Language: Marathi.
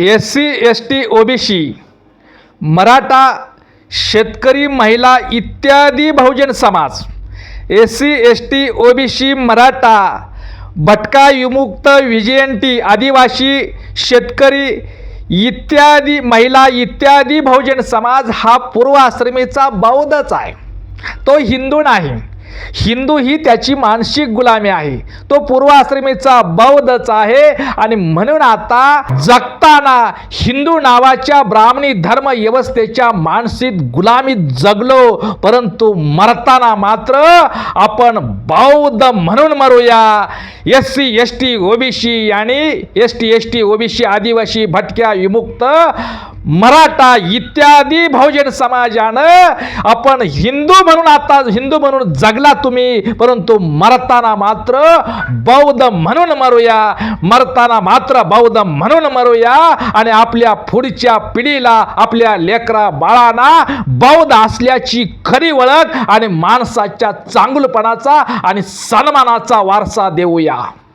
S C S T O B C Maratha शेतकरी महिला इत्यादी बहुजन समाज S C S T O B C Maratha भटका विमुक्त विजयंती आदिवासी शेतकरी इत्यादी महिला इत्यादी बहुजन समाज हा पूर्वाश्रमीचा बौद्धच आहे. तो हिंदू नाही. हिंदू ही त्याची मानसिक गुलामी आहे. तो पूर्वाश्रमीचा बौद्धच आहे आणि म्हणून आता जगताना हिंदू नावाच्या ब्राह्मणी धर्म व्यवस्थेच्या मानसिक गुलामीत जगलो परंतु मरताना मात्र आपण बौद्ध म्हणून मरूया. S C S T OBC आणि S T S T OBC आदिवासी भटक्या विमुक्त मराठा इत्यादी बहुजन समाजानं आपण हिंदू म्हणून आता हिंदू म्हणून जगला तुम्ही परंतु मरताना मात्र बौद्ध म्हणून मरूया मरताना मात्र बौद्ध म्हणून मरूया आणि आपल्या पुढच्या पिढीला आपल्या लेकरा बाळांना बौद्ध असल्याची खरी ओळख आणि माणसाच्या चांगुलपणाचा आणि सन्मानाचा वारसा देऊया. yeah.